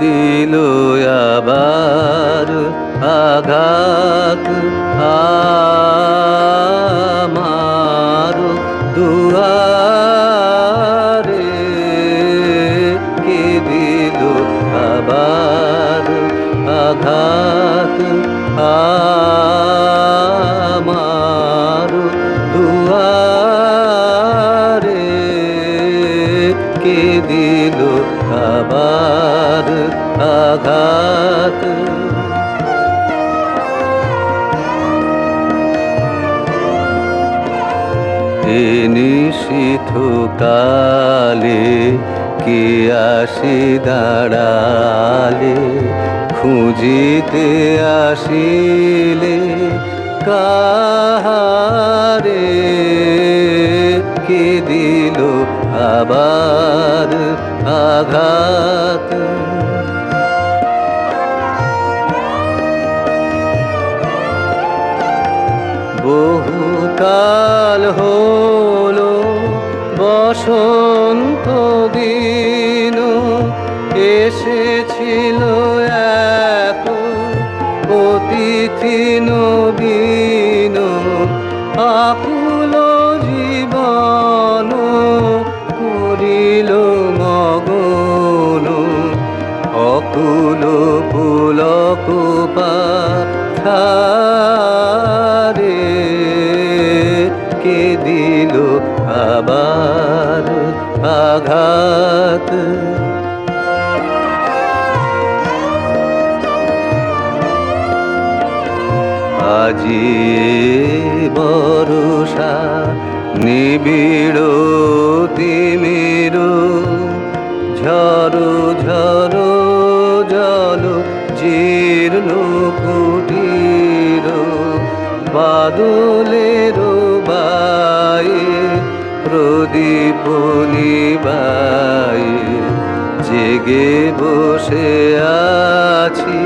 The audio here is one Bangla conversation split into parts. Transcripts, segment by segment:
দিল আবার আঘাত? আমার দুয়ারে কে দিল আবার আঘাত? আমার কে দিল আবার আঘাত। নিশীথ কালে কে আসি দাঁড়ালে? খুঁজিতে আসিলে কাহারে আবার আঘাত। বহুকাল হলো বসন্ত দিন এসেছিল এক অতিথি নবীন। আকুল অকুল পুলক পারে কে দিল আবার আঘাত? আজি বরষা নিবিড় তিমির বাদলের বাই, প্রদীপ নিবাই। জেগে বসে আছি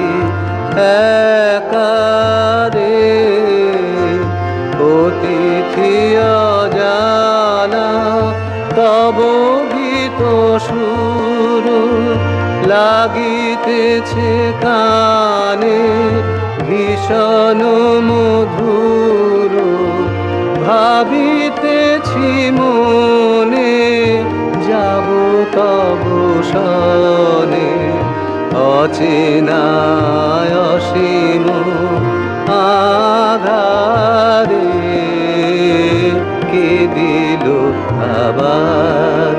একারে অতিথি অজানা, তব গীত সুর লাগিতেছে কানে। ভীষণ মধুর ভাবিতেছি মনে যাব তব সনে অচেনায় আধারে কে দিল আবার